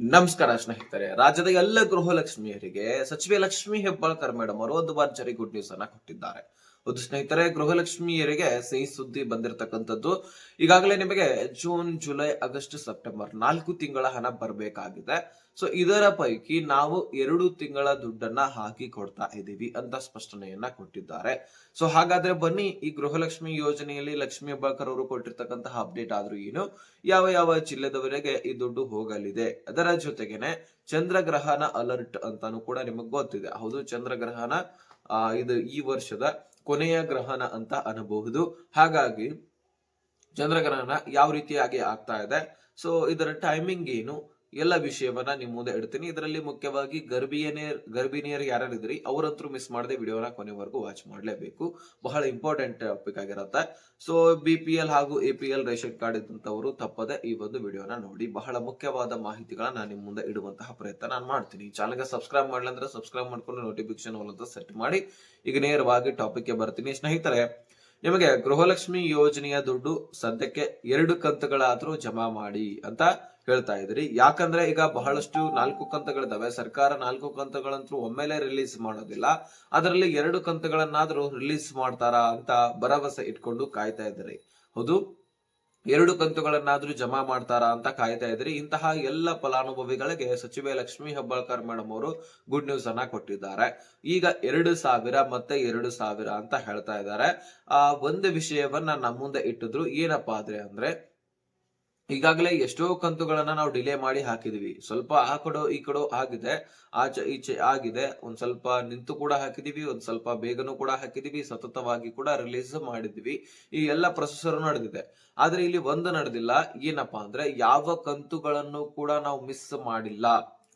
ನಮಸ್ಕಾರ ಸ್ನೇಹಿತರೆ. ರಾಜ್ಯದ ಎಲ್ಲ ಗೃಹಲಕ್ಷ್ಮಿಯರಿಗೆ ಸಚಿವೆ ಲಕ್ಷ್ಮಿ ಹೆಬ್ಬಾಳ್ಕರ್ ಮೇಡಮ್ ಅವರು ಒಂದು ಜರಿ ಗುಡ್ ನ್ಯೂಸ್ ಅನ್ನ ಕೊಟ್ಟಿದ್ದಾರೆ. ಒಂದು ಸ್ನೇಹಿತರೆ, ಗೃಹಲಕ್ಷ್ಮಿಯರಿಗೆ ಸಿಹಿ ಸುದ್ದಿ ಬಂದಿರತಕ್ಕಂಥದ್ದು. ಈಗಾಗಲೇ ನಿಮಗೆ ಜೂನ್, ಜುಲೈ, ಆಗಸ್ಟ್, ಸೆಪ್ಟೆಂಬರ್ ನಾಲ್ಕು ತಿಂಗಳ ಹಣ ಬರಬೇಕಾಗಿದೆ. ಸೊ, ಇದರ ಪೈಕಿ ನಾವು ಎರಡು ತಿಂಗಳ ದುಡ್ಡನ್ನ ಹಾಕಿ ಕೊಡ್ತಾ ಇದ್ದೀವಿ ಅಂತ ಸ್ಪಷ್ಟನೆಯನ್ನ ಕೊಟ್ಟಿದ್ದಾರೆ. ಸೊ, ಹಾಗಾದ್ರೆ ಬನ್ನಿ, ಈ ಗೃಹಲಕ್ಷ್ಮಿ ಯೋಜನೆಯಲ್ಲಿ ಲಕ್ಷ್ಮಿ ಹೆಬ್ಬಾಳ್ಕರ್ ಅವರು ಕೊಟ್ಟಿರ್ತಕ್ಕಂತಹ ಅಪ್ಡೇಟ್ ಆದ್ರೂ ಏನು? ಯಾವ ಯಾವ ಜಿಲ್ಲೆದವರೆಗೆ ಈ ದುಡ್ಡು ಹೋಗಲಿದೆ? ಅದರ ಜೊತೆಗೇನೆ ಚಂದ್ರಗ್ರಹಣ ಅಲರ್ಟ್ ಅಂತಾನು ಕೂಡ ನಿಮಗೆ ಗೊತ್ತಿದೆ. ಹೌದು, ಚಂದ್ರಗ್ರಹಣ ಇದು ಈ ವರ್ಷದ ಕೊನೆಯ ಗ್ರಹಣ ಅಂತ ಅನ್ನಬಹುದು. ಹಾಗಾಗಿ ಚಂದ್ರಗ್ರಹಣ ಯಾವ ರೀತಿಯಾಗಿ ಆಗ್ತಾ ಇದೆ. ಸೊ ಇದರ ಟೈಮಿಂಗ್ ಏನು? ಎಲ್ಲ ವಿಷಯವನ್ನ ನಿಮ್ ಮುಂದೆ ಇಡ್ತೀನಿ. ಇದರಲ್ಲಿ ಮುಖ್ಯವಾಗಿ ಗರ್ಭಿಣಿಯರ್ ಗರ್ಭಿಣಿಯರು ಯಾರಿದ್ರಿ ಅವರಂತರೂ ಮಿಸ್ ಮಾಡದೆ ವಿಡಿಯೋನ ಕೊನೆವರೆಗೂ ವಾಚ್ ಮಾಡಲೇಬೇಕು. ಬಹಳ ಇಂಪಾರ್ಟೆಂಟ್ ಟಾಪಿಕ್ ಆಗಿರುತ್ತೆ. ಸೊ ಬಿ ಪಿ ಎಲ್ ಹಾಗೂ A P L ration card ಇದ್ದಂತವರು ತಪ್ಪದೆ ಈ ಒಂದು ವಿಡಿಯೋನ ನೋಡಿ. ಬಹಳ ಮುಖ್ಯವಾದ ಮಾಹಿತಿಗಳನ್ನ ನಾನು ನಿಮ್ಮ ಮುಂದೆ ಇಡುವಂತಹ ಪ್ರಯತ್ನ ನಾನು ಮಾಡ್ತೀನಿ. ಚಾನಲ್ಗೆ ಸಬ್ಸ್ಕ್ರೈಬ್ ಮಾಡ್ಲಂದ್ರೆ ಸಬ್ಸ್ಕ್ರೈಬ್ ಮಾಡ್ಕೊಂಡು ನೋಟಿಫಿಕೇಶನ್ ಅಂತ ಸೆಟ್ ಮಾಡಿ. ಈಗ ನೇರವಾಗಿ ಟಾಪಿಕ್ಗೆ ಬರ್ತೀನಿ. ಸ್ನೇಹಿತರೆ, ನಿಮಗೆ ಗೃಹಲಕ್ಷ್ಮಿ ಯೋಜನೆಯ ದುಡ್ಡು ಸದ್ಯಕ್ಕೆ ಎರಡು ಕಂತುಗಳಾದ್ರೂ ಜಮಾ ಮಾಡಿ ಅಂತ ಹೇಳ್ತಾ ಇದ್ರಿ. ಯಾಕಂದ್ರೆ ಈಗ ಬಹಳಷ್ಟು ನಾಲ್ಕು ಕಂತಗಳಿದಾವೆ ಸರ್ಕಾರ ನಾಲ್ಕು ಕಂತಗಳಂತೂ ಒಮ್ಮೆಲೆ ರಿಲೀಸ್ ಮಾಡೋದಿಲ್ಲ. ಅದರಲ್ಲಿ ಎರಡು ಕಂತಗಳನ್ನಾದ್ರೂ ರಿಲೀಸ್ ಮಾಡ್ತಾರಾ ಅಂತ ಭರವಸೆ ಇಟ್ಕೊಂಡು ಕಾಯ್ತಾ ಇದ್ರಿ. ಹೌದು? ಎರಡು ಕಂತುಗಳನ್ನಾದ್ರೂ ಜಮಾ ಮಾಡ್ತಾರಾ ಅಂತ ಕಾಯ್ತಾ ಇದ್ರಿ. ಇಂತಹ ಎಲ್ಲ ಫಲಾನುಭವಿಗಳಿಗೆ ಸಚಿವೆ ಲಕ್ಷ್ಮಿ ಹೆಬ್ಬಾಳ್ಕರ್ ಮೇಡಮ್ ಅವರು ಗುಡ್ ನ್ಯೂಸ್ ಅನ್ನ ಕೊಟ್ಟಿದ್ದಾರೆ. ಈಗ ಎರಡು ಸಾವಿರ ಮತ್ತೆ ಎರಡು ಸಾವಿರ ಅಂತ ಹೇಳ್ತಾ ಇದ್ದಾರೆ. ಆ, ಒಂದು ವಿಷಯವನ್ನ ನಮ್ಮ ಮುಂದೆ ಇಟ್ಟಿದ್ರು. ಏನಪ್ಪಾ ಆದ್ರೆ ಅಂದ್ರೆ ಈಗಾಗಲೇ ಎಷ್ಟೋ ಕಂತುಗಳನ್ನ ನಾವು ಡಿಲೇ ಮಾಡಿ ಹಾಕಿದೀವಿ. ಸ್ವಲ್ಪ ಆ ಕಡೆ ಈ ಕಡೆ ಆಗಿದೆ ಆಚೆ ಈಚೆ ಆಗಿದೆ, ಒಂದ್ ಸ್ವಲ್ಪ ನಿಂತು ಕೂಡ ಹಾಕಿದೀವಿ, ಒಂದ್ ಸ್ವಲ್ಪ ಬೇಗನೂ ಕೂಡ ಹಾಕಿದೀವಿ, ಸತತವಾಗಿ ಕೂಡ ರಿಲೀಸ್ ಮಾಡಿದ್ವಿ. ಈ ಎಲ್ಲ ಪ್ರೊಸೆಸರ್ ನಡೆದಿದೆ. ಆದ್ರೆ ಇಲ್ಲಿ ಒಂದು ನಡೆದಿಲ್ಲ, ಏನಪ್ಪಾ ಅಂದ್ರೆ ಯಾವ ಕಂತುಗಳನ್ನು ಕೂಡ ನಾವು ಮಿಸ್ ಮಾಡಿಲ್ಲ.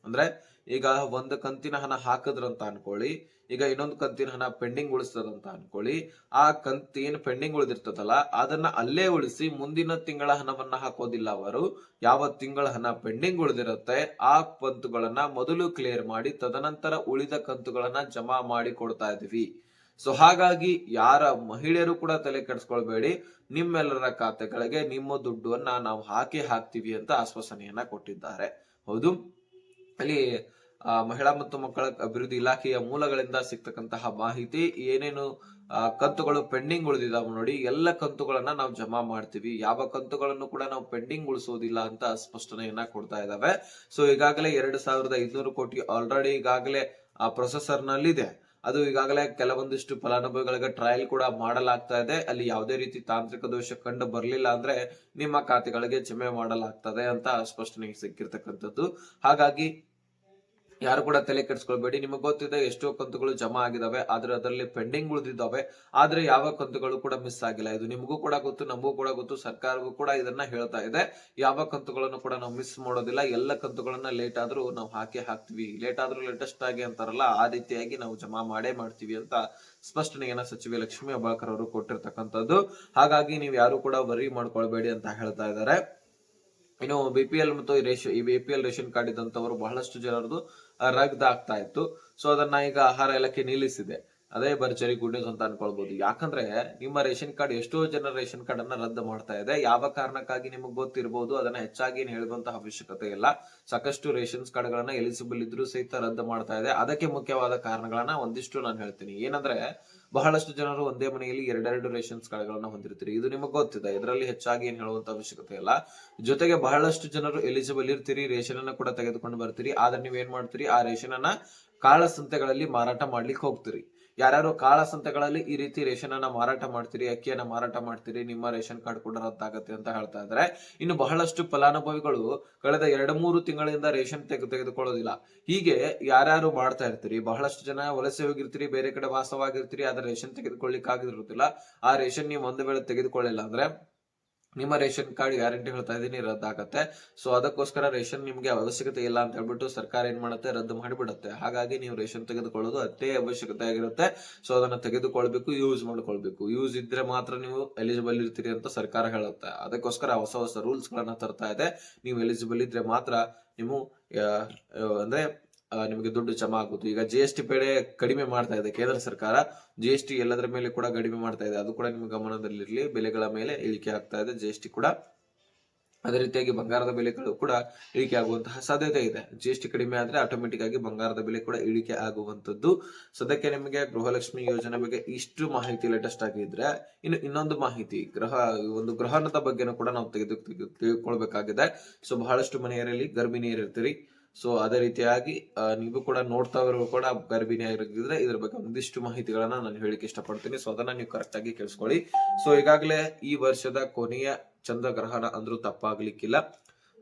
ಅಂದ್ರೆ ಈಗ ಒಂದು ಕಂತಿನ ಹಣ ಹಾಕಿದ್ರಂತ ಅನ್ಕೊಳ್ಳಿ ಈಗ ಇನ್ನೊಂದು ಕಂತಿನ ಹಣ ಪೆಂಡಿಂಗ್ ಉಳಿಸ್ತದಂತ ಅನ್ಕೊಳ್ಳಿ. ಆ ಕಂತಿನ ಪೆಂಡಿಂಗ್ ಉಳಿದಿರ್ತದಲ್ಲ, ಅದನ್ನ ಅಲ್ಲೇ ಉಳಿಸಿ ಮುಂದಿನ ತಿಂಗಳ ಹಣವನ್ನ ಹಾಕೋದಿಲ್ಲ ಅವರು. ಯಾವ ತಿಂಗಳ ಹಣ ಪೆಂಡಿಂಗ್ ಉಳಿದಿರುತ್ತೆ, ಆ ಕಂತುಗಳನ್ನ ಮೊದಲು ಕ್ಲಿಯರ್ ಮಾಡಿ, ತದನಂತರ ಉಳಿದ ಕಂತುಗಳನ್ನ ಜಮಾ ಮಾಡಿ ಕೊಡ್ತಾ ಇದೀವಿ ಸೊ ಹಾಗಾಗಿ ಯಾರ ಮಹಿಳೆಯರು ಕೂಡ ತಲೆ ಕೆಡಿಸ್ಕೊಳ್ಬೇಡಿ. ನಿಮ್ಮೆಲ್ಲರ ಖಾತೆಗಳಿಗೆ ನಿಮ್ಮ ದುಡ್ಡನ್ನ ನಾವು ಹಾಕಿ ಹಾಕ್ತಿವಿ ಅಂತ ಆಶ್ವಾಸನೆಯನ್ನ ಕೊಟ್ಟಿದ್ದಾರೆ. ಹೌದು? ಅಲ್ಲಿ ಮಹಿಳಾ ಮತ್ತು ಮಕ್ಕಳ ಅಭಿವೃದ್ಧಿ ಇಲಾಖೆಯ ಮೂಲಗಳಿಂದ ಸಿಗ್ತಕ್ಕಂತಹ ಮಾಹಿತಿ, ಏನೇನು ಕಂತುಗಳು ಪೆಂಡಿಂಗ್ ಉಳಿದಿದಾವೆ ನೋಡಿ, ಎಲ್ಲ ಕಂತುಗಳನ್ನ ನಾವು ಜಮಾ ಮಾಡ್ತೀವಿ. ಯಾವ ಕಂತುಗಳನ್ನು ಕೂಡ ನಾವು ಪೆಂಡಿಂಗ್ ಉಳಿಸೋದಿಲ್ಲ ಅಂತ ಸ್ಪಷ್ಟನೆಯನ್ನ ಕೊಡ್ತಾ ಇದಾವೆ. ಸೊ ಈಗಾಗಲೇ ಎರಡು ಸಾವಿರದ ಐದುನೂರು ಕೋಟಿ ಆಲ್ರೆಡಿ ಈಗಾಗಲೇ, ಆ ಪ್ರೊಸೆಸರ್ ನಲ್ಲಿದೆ. ಅದು ಈಗಾಗಲೇ ಕೆಲವೊಂದಿಷ್ಟು ಫಲಾನುಭವಿಗಳಿಗೆ ಟ್ರಯಲ್ ಕೂಡ ಮಾಡಲಾಗ್ತಾ ಇದೆ. ಅಲ್ಲಿ ಯಾವುದೇ ರೀತಿ ತಾಂತ್ರಿಕ ದೋಷ ಕಂಡು ಬರಲಿಲ್ಲ ಅಂದ್ರೆ ನಿಮ್ಮ ಖಾತೆಗಳಿಗೆ ಜಮೆ ಮಾಡಲಾಗ್ತದೆ ಅಂತ ಸ್ಪಷ್ಟನೆ ಸಿಕ್ಕಿರ್ತಕ್ಕಂಥದ್ದು. ಹಾಗಾಗಿ ಯಾರು ಕೂಡ ತಲೆ ಕೆಡಿಸ್ಕೊಳ್ಬೇಡಿ. ನಿಮಗೆ ಗೊತ್ತಿದೆ ಎಷ್ಟೋ ಕಂತುಗಳು ಜಮಾ ಆಗಿದಾವೆ, ಆದ್ರೆ ಅದರಲ್ಲಿ ಪೆಂಡಿಂಗ್ ಉಳಿದಿದ್ದಾವೆ ಆದ್ರೆ ಯಾವ ಕಂತುಗಳು ಕೂಡ ಮಿಸ್ ಆಗಿಲ್ಲ. ಇದು ನಿಮಗೂ ಕೂಡ ಗೊತ್ತು, ನಮಗೂ ಕೂಡ ಗೊತ್ತು ಸರ್ಕಾರವೂ ಕೂಡ ಇದನ್ನ ಹೇಳ್ತಾ ಇದೆ. ಯಾವ ಕಂತುಗಳನ್ನು ಕೂಡ ನಾವು ಮಿಸ್ ಮಾಡೋದಿಲ್ಲ. ಎಲ್ಲ ಕಂತುಗಳನ್ನ ಲೇಟ್ ಆದ್ರೂ ನಾವು ಹಾಕಿ ಹಾಕ್ತಿವಿ. ಲೇಟ್ ಆದ್ರೂ ಲೇಟೆಸ್ಟ್ ಆಗಿ ಅಂತಾರಲ್ಲ, ಆ ರೀತಿಯಾಗಿ ನಾವು ಜಮಾ ಮಾಡೇ ಮಾಡ್ತೀವಿ ಅಂತ ಸ್ಪಷ್ಟನೆಯನ್ನ ಸಚಿವೆ ಲಕ್ಷ್ಮಿ ಅಬಾಳ್ಕರ್ ಅವರು ಕೊಟ್ಟಿರ್ತಕ್ಕಂಥದ್ದು. ಹಾಗಾಗಿ ನೀವು ಯಾರು ಕೂಡ ವರಿ ಮಾಡ್ಕೊಳ್ಬೇಡಿ ಅಂತ ಹೇಳ್ತಾ ಇದ್ದಾರೆ. ಇನ್ನು ಬಿ ಪಿ ಎಲ್ ಮತ್ತು ರೇಷನ್ ಈ ಬಿ ಪಿ ರೇಷನ್ ಕಾರ್ಡ್ ಇದ್ದಂತವರು ಬಹಳಷ್ಟು ಜನರದು ರಗ್ದ ಆಗ್ತಾ ಇತ್ತು. ಸೊ ಅದನ್ನ ಈಗ ಆಹಾರ ಇಲಾಖೆ ನಿಲ್ಲಿಸಿದೆ. ಅದೇ ಭರ್ಜರಿ ಗುಡ್ ನ್ಯೂಸ್ ಅಂತ ಅನ್ಕೊಳ್ಬಹುದು ಯಾಕಂದ್ರೆ ನಿಮ್ಮ ರೇಷನ್ ಕಾರ್ಡ್ ಎಷ್ಟೋ ಜನ ರೇಷನ್ ಕಾರ್ಡ್ ಅನ್ನ ರದ್ದು ಮಾಡ್ತಾ ಇದೆ. ಯಾವ ಕಾರಣಕ್ಕಾಗಿ ನಿಮಗೆ ಗೊತ್ತಿರಬಹುದು ಅದನ್ನ ಹೆಚ್ಚಾಗಿ ಹೇಳುವಂತಹ ಅವಶ್ಯಕತೆ ಇಲ್ಲ. ಸಾಕಷ್ಟು ರೇಷನ್ಸ್ ಕಾರ್ಡ್ ಗಳನ್ನ ಎಲಿಜಿಬಲ್ ಇದ್ರೂ ಸಹಿತ ರದ್ದು ಮಾಡ್ತಾ ಇದೆ. ಅದಕ್ಕೆ ಮುಖ್ಯವಾದ ಕಾರಣಗಳನ್ನ ಒಂದಿಷ್ಟು ನಾನು ಹೇಳ್ತೀನಿ. ಏನಂದ್ರೆ ಬಹಳಷ್ಟು ಜನರು ಒಂದೇ ಮನೆಯಲ್ಲಿ ಎರಡೆರಡು ರೇಷನ್ಸ್ ಕಾರ್ಡ್ಗಳನ್ನ ಹೊಂದಿರ್ತೀರಿ. ಇದು ನಿಮಗೆ ಗೊತ್ತಿದೆ. ಇದರಲ್ಲಿ ಹೆಚ್ಚಾಗಿ ಏನ್ ಹೇಳುವಂತ ಅವಶ್ಯಕತೆ ಇಲ್ಲ. ಜೊತೆಗೆ ಬಹಳಷ್ಟು ಜನರು ಎಲಿಜಿಬಲ್ ಇರ್ತೀರಿ, ರೇಷನ್ ಅನ್ನ ಕೂಡ ತೆಗೆದುಕೊಂಡು ಬರ್ತೀರಿ. ಆದ್ರೆ ನೀವೇನ್ ಮಾಡ್ತೀರಿ? ಆ ರೇಷನ್ ಅನ್ನ ಕಾಳ ಸಂತೆಗಳಲ್ಲಿ ಮಾರಾಟ ಮಾಡ್ಲಿಕ್ಕೆ ಹೋಗ್ತೀರಿ. ಯಾರ್ಯಾರು ಕಾಳ ಸಂತೆಗಳಲ್ಲಿ ಈ ರೀತಿ ರೇಷನ್ ಅನ್ನ ಮಾರಾಟ ಮಾಡ್ತೀರಿ, ಅಕ್ಕಿಯನ್ನ ಮಾರಾಟ ಮಾಡ್ತೀರಿ, ನಿಮ್ಮ ರೇಷನ್ ಕಾರ್ಡ್ ಕೂಡ ರದ್ದಾಗತ್ತೆ ಅಂತ ಹೇಳ್ತಾ ಇದ್ರೆ. ಇನ್ನು ಬಹಳಷ್ಟು ಫಲಾನುಭವಿಗಳು ಕಳೆದ ಎರಡು ಮೂರು ತಿಂಗಳಿಂದ ರೇಷನ್ ತೆಗೆ, ತೆಗೆದುಕೊಳ್ಳೋದಿಲ್ಲ. ಹೀಗೆ ಯಾರ್ಯಾರು ಮಾಡ್ತಾ ಇರ್ತೀರಿ, ಬಹಳಷ್ಟು ಜನ ವಲಸೆ ಹೋಗಿರ್ತೀರಿ, ಬೇರೆ ಕಡೆ ವಾಸವಾಗಿರ್ತೀರಿ, ಆದ್ರೆ ರೇಷನ್ ತೆಗೆದುಕೊಳ್ಳಿಕ್ಕಾಗಿರೋದಿಲ್ಲ. ಆ ರೇಷನ್ ನೀವು ಒಂದು ವೇಳೆ ತೆಗೆದುಕೊಳ್ಳಿಲ್ಲ ಅಂದ್ರೆ ನಿಮ್ಮ ರೇಷನ್ ಕಾರ್ಡ್ ಗ್ಯಾರಂಟಿ ಹೇಳ್ತಾ ಇದೀನಿ ರದ್ದಾಗತ್ತೆ. ಸೊ ಅದಕ್ಕೋಸ್ಕರ ರೇಷನ್ ನಿಮ್ಗೆ ಅವಶ್ಯಕತೆ ಇಲ್ಲ ಅಂತ ಹೇಳ್ಬಿಟ್ಟು ಸರ್ಕಾರ ಏನ್ ಮಾಡುತ್ತೆ? ರದ್ದು ಮಾಡಿಬಿಡುತ್ತೆ. ಹಾಗಾಗಿ ನೀವು ರೇಷನ್ ತೆಗೆದುಕೊಳ್ಳೋದು ಅಷ್ಟೇ ಅವಶ್ಯಕತೆ ಆಗಿರುತ್ತೆ. ಸೊ ಅದನ್ನ ತೆಗೆದುಕೊಳ್ಬೇಕು ಯೂಸ್ ಮಾಡ್ಕೊಳ್ಬೇಕು. ಯೂಸ್ ಇದ್ರೆ ಮಾತ್ರ ನೀವು ಎಲಿಜಿಬಲ್ ಇರ್ತೀರಿ ಅಂತ ಸರ್ಕಾರ ಹೇಳುತ್ತೆ. ಅದಕ್ಕೋಸ್ಕರ ಹೊಸ ಹೊಸ ರೂಲ್ಸ್ ಗಳನ್ನ ತರ್ತಾ ಇದೆ. ನೀವು ಎಲಿಜಿಬಲ್ ಇದ್ರೆ ಮಾತ್ರ ನೀವು ಅಂದ್ರೆ ನಿಮಗೆ ದುಡ್ಡು ಜಮಾ ಆಗುತ್ತೆ ಈಗ ಜಿ ಎಸ್ ಟಿ ಕಡಿಮೆ ಮಾಡ್ತಾ ಇದೆ ಕೇಂದ್ರ ಸರ್ಕಾರ. ಜಿ ಎಸ್ ಟಿ ಎಲ್ಲದರ ಮೇಲೆ ಕೂಡ ಕಡಿಮೆ ಮಾಡ್ತಾ ಇದೆ. ಅದು ಕೂಡ ನಿಮ್ಮ ಗಮನದಲ್ಲಿರಲಿ. ಬೆಲೆಗಳ ಮೇಲೆ ಇಳಿಕೆ ಆಗ್ತಾ ಇದೆ. ಜಿ ಎಸ್ ಕೂಡ ಅದೇ ರೀತಿಯಾಗಿ ಬಂಗಾರದ ಬೆಲೆಗಳು ಕೂಡ ಇಳಿಕೆ ಆಗುವಂತಹ ಸಾಧ್ಯತೆ ಇದೆ. ಜಿ ಎಸ್ ಟಿ ಕಡಿಮೆ ಆದ್ರೆ ಆಟೋಮೆಟಿಕ್ ಆಗಿ ಬಂಗಾರದ ಬೆಲೆ ಕೂಡ ಇಳಿಕೆ ಆಗುವಂತದ್ದು ಸದ್ಯಕ್ಕೆ ನಿಮಗೆ ಗೃಹಲಕ್ಷ್ಮಿ ಯೋಜನೆ ಬಗ್ಗೆ ಇಷ್ಟು ಮಾಹಿತಿ ಲೇಟೆಸ್ಟ್ ಆಗಿದ್ರೆ ಇನ್ನು ಇನ್ನೊಂದು ಮಾಹಿತಿ ಗೃಹ ಒಂದು ಗ್ರಹಣದ ಬಗ್ಗೆನೂ ಕೂಡ ನಾವು ತೆಗೆದು ತೆಗೆದು ತಿಳ್ಕೊಳ್ಬೇಕಾಗಿದೆ ಸೊ ಬಹಳಷ್ಟು ಮನೆಯರಲ್ಲಿ ಗರ್ಭಿಣಿಯರಿರ್ತೀರಿ. ಸೊ ಅದೇ ರೀತಿಯಾಗಿ ನೀವು ಕೂಡ ನೋಡ್ತಾ ಇರೋ ಕೂಡ ಗರ್ಭಿಣಿ ಆಗಿರೋದ್ರೆ ಇದ್ರ ಬಗ್ಗೆ ಒಂದಿಷ್ಟು ಮಾಹಿತಿಗಳನ್ನ ನಾನು ಹೇಳಿಕ್ಕೆ ಇಷ್ಟಪಡ್ತೀನಿ. ಸೊ ಅದನ್ನ ನೀವು ಕರೆಕ್ಟ್ ಆಗಿ ಕೇಳಿಸ್ಕೊಳ್ಳಿ. ಸೊ ಈಗಾಗಲೇ ಈ ವರ್ಷದ ಕೊನೆಯ ಚಂದ್ರಗ್ರಹಣ ಅಂದ್ರೂ ತಪ್ಪಾಗ್ಲಿಕ್ಕಿಲ್ಲ.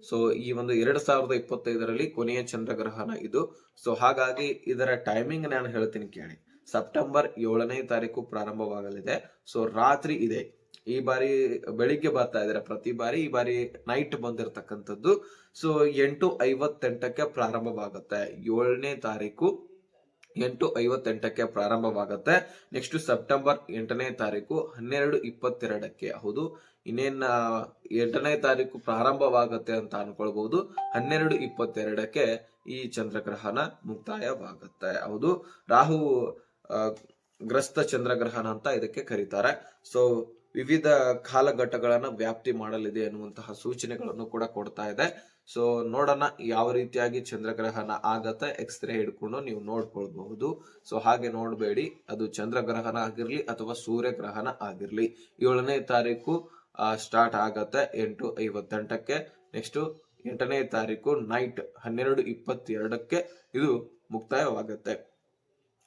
ಸೊ ಈ ಒಂದು ಎರಡ್ ಸಾವಿರದ ಇಪ್ಪತ್ತೈದರಲ್ಲಿ ಕೊನೆಯ ಚಂದ್ರಗ್ರಹಣ ಇದು. ಸೊ ಹಾಗಾಗಿ ಇದರ ಟೈಮಿಂಗ್ ನಾನು ಹೇಳ್ತೀನಿ ಕೇಳಿ. ಸೆಪ್ಟೆಂಬರ್ ಏಳನೇ ತಾರೀಕು ಪ್ರಾರಂಭವಾಗಲಿದೆ. ಸೊ ರಾತ್ರಿ ಇದೆ. ಈ ಬಾರಿ ಬೆಳಿಗ್ಗೆ ಬರ್ತಾ ಇದ್ದಾರೆ ಪ್ರತಿ ಬಾರಿ ಈ ಬಾರಿ ನೈಟ್ ಬಂದಿರತಕ್ಕಂಥದ್ದು. ಸೊ ಎಂಟು ಐವತ್ತೆಂಟಕ್ಕೆ ಪ್ರಾರಂಭವಾಗುತ್ತೆ. ಏಳನೇ ತಾರೀಕು ಎಂಟು ಐವತ್ತೆಂಟಕ್ಕೆ ಪ್ರಾರಂಭವಾಗುತ್ತೆ. ನೆಕ್ಸ್ಟ್ ಸೆಪ್ಟೆಂಬರ್ ಎಂಟನೇ ತಾರೀಕು ಹನ್ನೆರಡು ಇಪ್ಪತ್ತೆರಡಕ್ಕೆ. ಹೌದು, ಇನ್ನೇನ್ ಎಂಟನೇ ತಾರೀಕು ಪ್ರಾರಂಭವಾಗುತ್ತೆ ಅಂತ ಅನ್ಕೊಳ್ಬಹುದು ಹನ್ನೆರಡು ಇಪ್ಪತ್ತೆರಡಕ್ಕೆ ಈ ಚಂದ್ರಗ್ರಹಣ ಮುಕ್ತಾಯವಾಗುತ್ತೆ. ಹೌದು, ರಾಹು ಗ್ರಸ್ತ ಚಂದ್ರಗ್ರಹಣ ಅಂತ ಇದಕ್ಕೆ ಕರೀತಾರೆ. ಸೊ ವಿವಿಧ ಕಾಲಘಟ್ಟಗಳನ್ನ ವ್ಯಾಪ್ತಿ ಮಾಡಲಿದೆ ಎನ್ನುವಂತಹ ಸೂಚನೆಗಳನ್ನು ಕೂಡ ಕೊಡ್ತಾ ಇದೆ. ಸೊ ನೋಡೋಣ ಯಾವ ರೀತಿಯಾಗಿ ಚಂದ್ರಗ್ರಹಣ ಆಗತ್ತೆ. ಎಕ್ಸ್ರೇ ಹಿಡ್ಕೊಂಡು ನೀವು ನೋಡ್ಕೊಳ್ಬಹುದು. ಸೊ ಹಾಗೆ ನೋಡಬೇಡಿ. ಅದು ಚಂದ್ರಗ್ರಹಣ ಆಗಿರ್ಲಿ ಅಥವಾ ಸೂರ್ಯಗ್ರಹಣ ಆಗಿರ್ಲಿ. ಏಳನೇ ತಾರೀಕು ಸ್ಟಾರ್ಟ್ ಆಗತ್ತೆ ಎಂಟು ಐವತ್ತೆಂಟಕ್ಕೆ. ನೆಕ್ಸ್ಟ್ ಎಂಟನೇ ತಾರೀಕು ನೈಟ್ ಹನ್ನೆರಡು ಇಪ್ಪತ್ತೆರಡಕ್ಕೆ. ಇದು ಮುಕ್ತಾಯವಾಗುತ್ತೆ.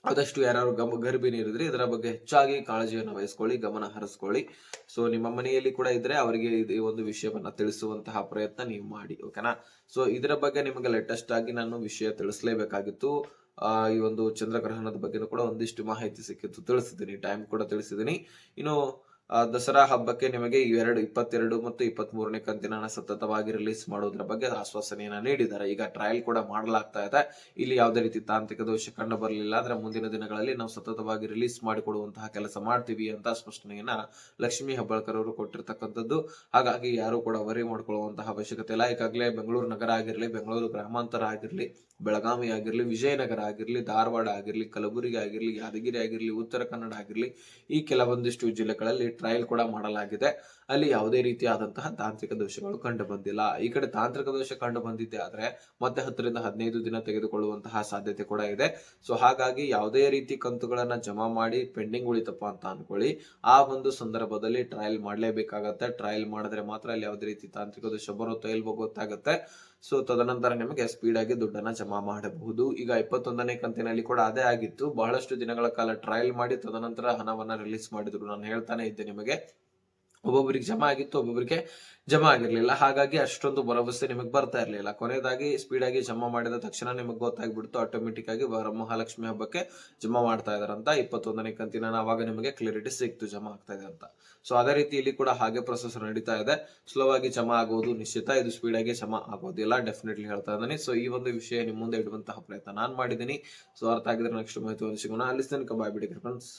ಆದಷ್ಟು ಯಾರು ಗಮ ಗರ್ಭಿಣಿ ಇರಿದ್ರೆ ಇದರ ಬಗ್ಗೆ ಹೆಚ್ಚಾಗಿ ಕಾಳಜಿಯನ್ನು ವಹಿಸ್ಕೊಳ್ಳಿ, ಗಮನ ಹರಿಸ್ಕೊಳ್ಳಿ. ಸೊ ನಿಮ್ಮ ಮನೆಯಲ್ಲಿ ಕೂಡ ಇದ್ರೆ ಅವರಿಗೆ ಈ ಒಂದು ವಿಷಯವನ್ನ ತಿಳಿಸುವಂತಹ ಪ್ರಯತ್ನ ನೀವು ಮಾಡಿ ಓಕೆನಾ ಸೊ ಇದರ ಬಗ್ಗೆ ನಿಮಗೆ ಲೇಟೆಸ್ಟ್ ಆಗಿ ನಾನು ವಿಷಯ ತಿಳಿಸಲೇಬೇಕಾಗಿತ್ತು. ಆ, ಈ ಒಂದು ಚಂದ್ರಗ್ರಹಣದ ಬಗ್ಗೆನೂ ಕೂಡ ಒಂದಿಷ್ಟು ಮಾಹಿತಿ ಸಿಕ್ಕಿತ್ತು. ತಿಳಿಸಿದ್ದೀನಿ ಟೈಮ್ ಕೂಡ ತಿಳಿಸಿದ್ದೀನಿ. ಇನ್ನು ದಸರಾ ಹಬ್ಬಕ್ಕೆ ನಿಮಗೆ ಈ ಎರಡು, ಇಪ್ಪತ್ತೆರಡು ಮತ್ತು ಇಪ್ಪತ್ತ್ ಮೂರನೇ ಕಂತಿನ ಸತತವಾಗಿ ರಿಲೀಸ್ ಮಾಡೋದ್ರ ಬಗ್ಗೆ ಆಶ್ವಾಸನೆಯನ್ನ ನೀಡಿದ್ದಾರೆ. ಈಗ ಟ್ರಯಲ್ ಕೂಡ ಮಾಡಲಾಗ್ತಾ ಇದೆ. ಇಲ್ಲಿ ಯಾವುದೇ ರೀತಿ ತಾಂತ್ರಿಕ ದೋಷ ಕಂಡು ಬರಲಿಲ್ಲ ಅಂದ್ರೆ ಮುಂದಿನ ದಿನಗಳಲ್ಲಿ ನಾವು ಸತತವಾಗಿ ರಿಲೀಸ್ ಮಾಡಿಕೊಡುವಂತಹ ಕೆಲಸ ಮಾಡ್ತೀವಿ ಅಂತ ಸ್ಪಷ್ಟನೆಯನ್ನ ಲಕ್ಷ್ಮೀ ಹೆಬ್ಬಾಳ್ಕರ್ ಅವರು ಕೊಟ್ಟಿರ್ತಕ್ಕಂಥದ್ದು. ಹಾಗಾಗಿ ಯಾರು ಕೂಡ ವರಿ ಮಾಡ್ಕೊಳ್ಳುವಂತಹ ಅವಶ್ಯಕತೆ ಇಲ್ಲ. ಈಗಾಗಲೇ ಬೆಂಗಳೂರು ನಗರ ಆಗಿರಲಿ, ಬೆಂಗಳೂರು ಗ್ರಾಮಾಂತರ ಆಗಿರಲಿ ಬೆಳಗಾವಿ ಆಗಿರಲಿ, ವಿಜಯನಗರ ಆಗಿರಲಿ, ಧಾರವಾಡ ಆಗಿರಲಿ, ಕಲಬುರಗಿ ಆಗಿರಲಿ, ಯಾದಗಿರಿ ಆಗಿರಲಿ, ಉತ್ತರ ಕನ್ನಡ ಆಗಿರಲಿ ಈ ಕೆಲವೊಂದಿಷ್ಟು ಜಿಲ್ಲೆಗಳಲ್ಲಿ ಟ್ರಯಲ್ ಕೂಡ ಮಾಡಲಾಗಿದೆ. ಅಲ್ಲಿ ಯಾವುದೇ ರೀತಿಯಾದಂತಹ ತಾಂತ್ರಿಕ ದೋಷಗಳು ಕಂಡು ಬಂದಿಲ್ಲ. ಈ ಕಡೆ ತಾಂತ್ರಿಕ ದೋಷ ಕಂಡು ಬಂದಿದ್ದೆ ಆದ್ರೆ ಮತ್ತೆ ಹತ್ತರಿಂದ ಹದಿನೈದು ದಿನ ತೆಗೆದುಕೊಳ್ಳುವಂತಹ ಸಾಧ್ಯತೆ ಕೂಡ ಇದೆ. ಸೊ ಹಾಗಾಗಿ ಯಾವುದೇ ರೀತಿ ಕಂತುಗಳನ್ನ ಜಮಾ ಮಾಡಿ ಪೆಂಡಿಂಗ್ ಉಳಿತಪ್ಪ ಅಂತ ಅನ್ಕೊಳ್ಳಿ. ಆ ಒಂದು ಸಂದರ್ಭದಲ್ಲಿ ಟ್ರಯಲ್ ಮಾಡಲೇಬೇಕಾಗತ್ತೆ. ಟ್ರಯಲ್ ಮಾಡಿದ್ರೆ ಮಾತ್ರ ಅಲ್ಲಿ ಯಾವುದೇ ರೀತಿ ತಾಂತ್ರಿಕ ದೋಷ ಬರುತ್ತೋ ಇಲ್ವೋ ಗೊತ್ತಾಗುತ್ತೆ. ಸೊ ತದನಂತರ ನಿಮಗೆ ಸ್ಪೀಡ್ ಆಗಿ ದುಡ್ಡನ್ನ ಜಮಾ ಮಾಡಬಹುದು. ಈಗ ಇಪ್ಪತ್ತೊಂದನೇ ಕಂತಿನಲ್ಲಿ ಕೂಡ ಅದೇ ಆಗಿತ್ತು. ಬಹಳಷ್ಟು ದಿನಗಳ ಕಾಲ ಟ್ರಯಲ್ ಮಾಡಿ, ತದನಂತರ ಹಣವನ್ನ ರಿಲೀಸ್ ಮಾಡಿದ್ರು. ನಾನು ಹೇಳ್ತಾನೆ ಇದ್ದೆ ನಿಮಗೆ. ಒಬ್ಬೊಬ್ಬರಿಗೆ ಜಮಾ ಆಗಿತ್ತು, ಒಬ್ಬೊಬ್ಬರಿಗೆ ಜಮಾ ಆಗಿರ್ಲಿಲ್ಲ. ಹಾಗಾಗಿ ಅಷ್ಟೊಂದು ಭರವಸೆ ನಿಮಗೆ ಬರ್ತಾ ಇರಲಿಲ್ಲ. ಕೊನೆಯದಾಗಿ ಸ್ಪೀಡ್ ಆಗಿ ಜಮಾ ಮಾಡಿದ ತಕ್ಷಣ ನಿಮಗೆ ಗೊತ್ತಾಗ್ಬಿಡ್ತು ಆಟೋಮೆಟಿಕ್ ಆಗಿ ವರಮಹಾಲಕ್ಷ್ಮಿ ಹಬ್ಬಕ್ಕೆ ಜಮಾ ಮಾಡ್ತಾ ಇದಾರಂತ ಇಪ್ಪತ್ತೊಂದನೇ ಕಂತಿನ ಅವಾಗ ನಿಮಗೆ ಕ್ಲಿಯರಿಟಿ ಸಿಕ್ತು, ಜಮಾ ಆಗ್ತಾ ಇದೆ ಅಂತ. ಸೊ ಅದೇ ರೀತಿ ಇಲ್ಲಿ ಕೂಡ ಹಾಗೆ ಪ್ರೊಸೆಸ್ ನಡೀತಾ ಇದೆ. ಸ್ಲೋ ಆಗಿ ಜಮಾ ಆಗೋದು ನಿಶ್ಚಿತ. ಇದು ಸ್ಪೀಡ್ ಆಗಿ ಜಮಾ ಆಗೋದಿಲ್ಲ. ಡೆಫಿನೆಟ್ಲಿ ಹೇಳ್ತಾ ಇದ್ದೀನಿ. ಸೊ ಈ ಒಂದು ವಿಷಯ ನಿಮ್ಮ ಮುಂದೆ ಇಡುವಂತಹ ಪ್ರಯತ್ನ ನಾನು ಮಾಡಿದ್ದೀನಿ. ಸೊ ಅರ್ಥ ಆಗಿದ್ರೆ ನೆಕ್ಸ್ಟ್ ಮಾಹಿತಿ ಸಿಗೋಣ. ಅಲ್ಲಿ ತನಕ ಬಾಯ್ ಬಿಡಿ ಫ್ರೆಂಡ್ಸ್